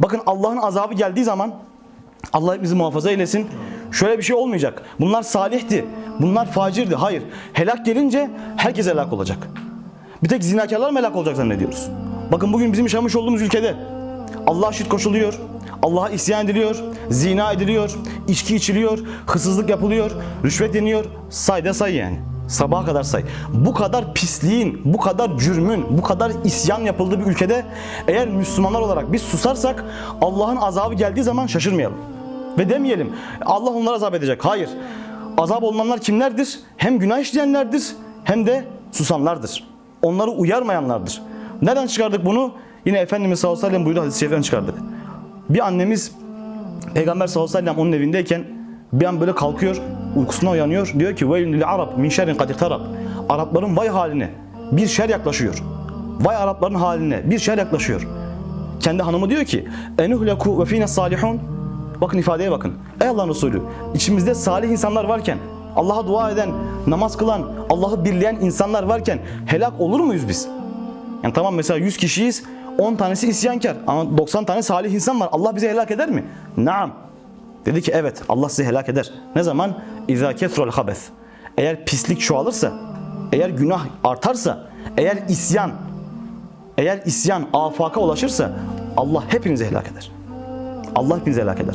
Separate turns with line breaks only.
Bakın Allah'ın azabı geldiği zaman Allah bizi muhafaza eylesin. Şöyle bir şey olmayacak. Bunlar salihti. Bunlar facirdi. Hayır. Helak gelince herkes helak olacak. Bir tek zinakarlar mı helak olacak zannediyoruz. Bakın bugün bizim yaşamış olduğumuz ülkede Allah'a şirk koşuluyor. Allah'a isyan ediliyor. Zina ediliyor. içki içiliyor. Hırsızlık yapılıyor. Rüşvet yeniyor. Say da say yani. Sabaha kadar say. Bu kadar pisliğin, bu kadar cürmün, bu kadar isyan yapıldığı bir ülkede eğer Müslümanlar olarak biz susarsak Allah'ın azabı geldiği zaman şaşırmayalım. Ve demeyelim Allah onlara azap edecek. Hayır. Azap olunanlar kimlerdir? Hem günah işleyenlerdir hem de susanlardır. Onları uyarmayanlardır. Nereden çıkardık bunu? Yine Efendimiz sallallahu aleyhi ve sellem buyurdu hadis-i şeriften çıkardık. Bir annemiz Peygamber sallallahu aleyhi ve sellem onun evindeyken bir an böyle kalkıyor, uykusuna uyanıyor. Diyor ki veylün lil arab min şerrin kad iktarab. Arapların vay haline bir şer yaklaşıyor. Vay Arapların haline bir şer yaklaşıyor. Kendi hanımı diyor ki enuhleku ve fine salihun. Bakın ifadeye bakın. Ey Allah'ın Resulü içimizde salih insanlar varken Allah'a dua eden, namaz kılan, Allah'ı birleyen insanlar varken helak olur muyuz biz? Yani tamam mesela 100 kişiyiz 10 tanesi isyankar ama 90 tane salih insan var. Allah bizi helak eder mi? Naam. Dedi ki evet Allah sizi helak eder. Ne zaman? İzâ kesrol habes. Eğer pislik çoğalırsa, eğer günah artarsa, eğer isyan, eğer isyan afaka ulaşırsa Allah hepinizi helak eder. Allah hepinizi helak eder.